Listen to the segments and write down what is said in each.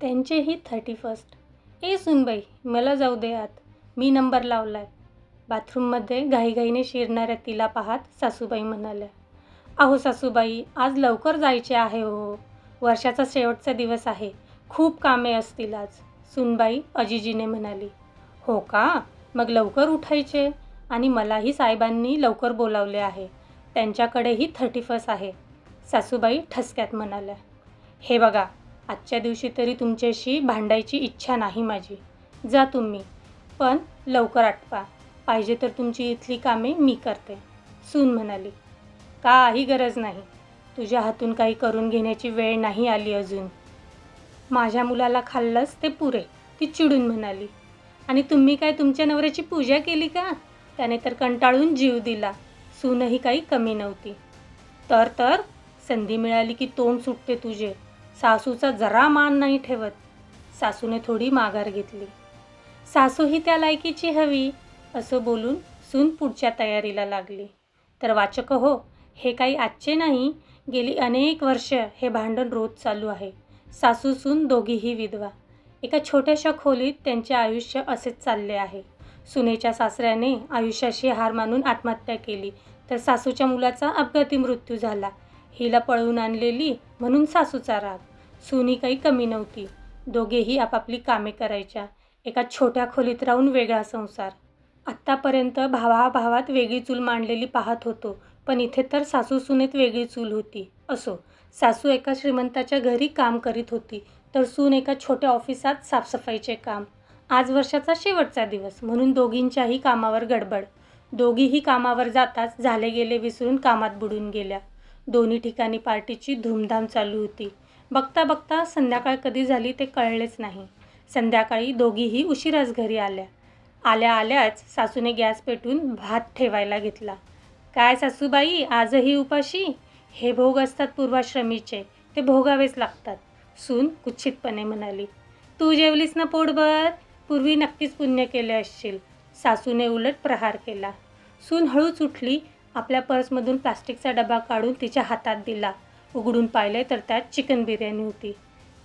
त्यांचेही thirty first A सुनबाई मला जाऊ दे आत. मी नंबर लावलाय. बाथरूममध्ये घाईघाईने शिरणाऱ्या तिला पाहत सासूबाई म्हणाल्या अहो सासूबाई आज लवकर जायचे आहे हो. वर्षाचा शेवटचा दिवस आहे. खूप कामे असतील आज. सुनबाई अजिजीने म्हणाली हो का? मग लवकर उठायचे? आणि मलाही साहेबांनी लवकर बोलावले आहे. त्यांच्याकडेही थर्टी फर्स्ट आहे. सासूबाई ठसक्यात म्हणाल्या हे बघा आजच्या दिवशी तरी तुमच्याशी भांडायची इच्छा नाही माझी. जा तुम्ही पण लवकर आटपा. पाहिजे तर तुमची इथली कामे मी करते. सून म्हणाली. काही गरज नाही. तुझ्या हातून काही करून घेण्याची वेळ नाही आली अजून. माझ्या मुलाला खाल्लंच ते पुरे ती चिडून म्हणाली. आणि तुम्ही काय तुमच्या नवऱ्याची पूजा केली का? त्याने तर कंटाळून जीव दिला. सूनही काही कमी नव्हती. तर तर संधी मिळाली की तोंड सुटते तुझे. सासूचा जरा मान नाही ठेवत. सासूने थोडी माघार घेतली. सासू ही त्या लायकीची हवी असं बोलून सून पुढच्या तयारीला लागली. तर वाचक हो हे काही आजचे नाही गेली अनेक वर्ष हे भांडण रोज चालू आहे. सासू सून दोघीही विधवा. एका छोट्याशा खोलीत त्यांचे आयुष्य असेच चालले आहे. सुनेच्या सासऱ्याने आयुष्याशी हार मानून आत्महत्या केली. तर सासूच्या मुलाचा अपघाती मृत्यू झाला. हिला पळवून आणलेली म्हणून सासूचा राग. सुनी काही कमी नव्हती. दोघेही आपापली कामे करायच्या. एका छोट्या खोलीत राहून वेगळा संसार. आत्तापर्यंत भावाभावात वेगळी चूल मांडलेली पाहत होतो पण इथे तर सासू सुनेत वेगळी चूल होती. असो सासू एका श्रीमंताच्या घरी काम करीत होती तर सून एका छोट्या ऑफिसात साफसफाईचे काम. आज वर्षाचा शेवटचा दिवस म्हणून दोघींच्याही कामावर गडबड. दोघीही कामावर जाताच झाले गेले विसरून कामात बुडून गेल्या. दोन्ही ठिकाणी पार्टीची धूमधाम चालू होती. बघता बघता संध्याकाळ कधी झाली ते कळलेच नाही. संध्याकाळी दोघीही उशिराच घरी आल्या. आल्या आल्याच सासूने गॅस पेटून भात ठेवायला घेतला. काय सासूबाई आजही उपाशी? हे भोग असतात पूर्वाश्रमीचे ते भोगावेच लागतात सून कुच्छितपणे म्हणाली. तू जेवलीस ना पोटभर? पूर्वी नक्कीच पुण्य केले असशील सासूने उलट प्रहार केला. सून हळूच उठली आपल्या पर्समधून प्लास्टिकचा डबा काढून तिच्या हातात दिला. उघडून पाहिले तर त्यात चिकन बिर्याणी होती.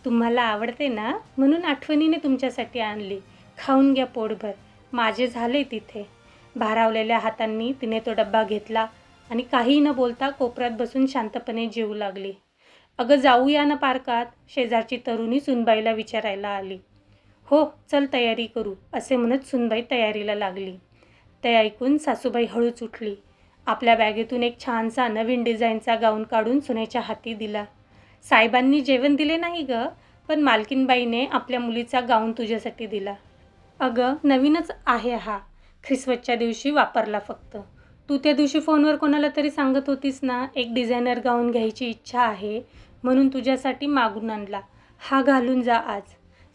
तुम्हाला आवडते ना? म्हणून आठवणीने तुमच्यासाठी आणली. खाऊन घ्या पोटभर. माझे झाले तिथे. भारावलेल्या हातांनी तिने तो डब्बा घेतला आणि काही न बोलता कोपऱ्यात बसून शांतपणे जेवू लागली. अगं जाऊया ना पार्कात शेजारची तरुणी सुनबाईला विचारायला आली. हो चल तयारी करू असे म्हणत सुनबाई तयारीला लागली. ते ऐकून सासूबाई हळूच उठली. आपल्या बॅगेतून एक छानसा नवीन डिझाईनचा गाऊन काढून सुनेच्या हाती दिला. साहेबांनी जेवण दिले नाही गं पण मालकीनबाईने आपल्या मुलीचा गाऊन तुझ्यासाठी दिला. अगं नवीनच आहे हा. ख्रिसमसच्या दिवशी वापरला फक्त. तू त्या दिवशी फोनवर कोणाला तरी सांगत होतीस ना एक डिझायनर गाऊन घ्यायची इच्छा आहे म्हणून तुझ्यासाठी मागून आणला. हा घालून जा आज.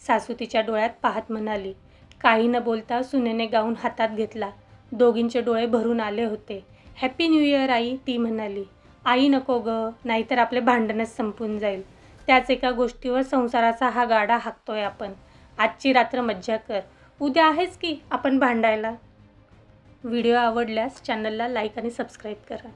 सासू तिच्या डोळ्यात पाहत म्हणाली. काही न बोलता सुनेने गाऊन हातात घेतला. दोघींचे डोळे भरून आले होते. हॅपी न्यू इयर आई. ती म्हणाली आई नको ग नाहीतर आपले भांडणच संपून जाईल. त्याच एका गोष्टीवर संसाराचा हा गाडा हाकतोय आपण. आजची रात्र मज्जा कर. उद्या आहेच की आपण भांडायला? व्हिडिओ आवडल्यास चॅनलला लाईक आणि सबस्क्राईब करा.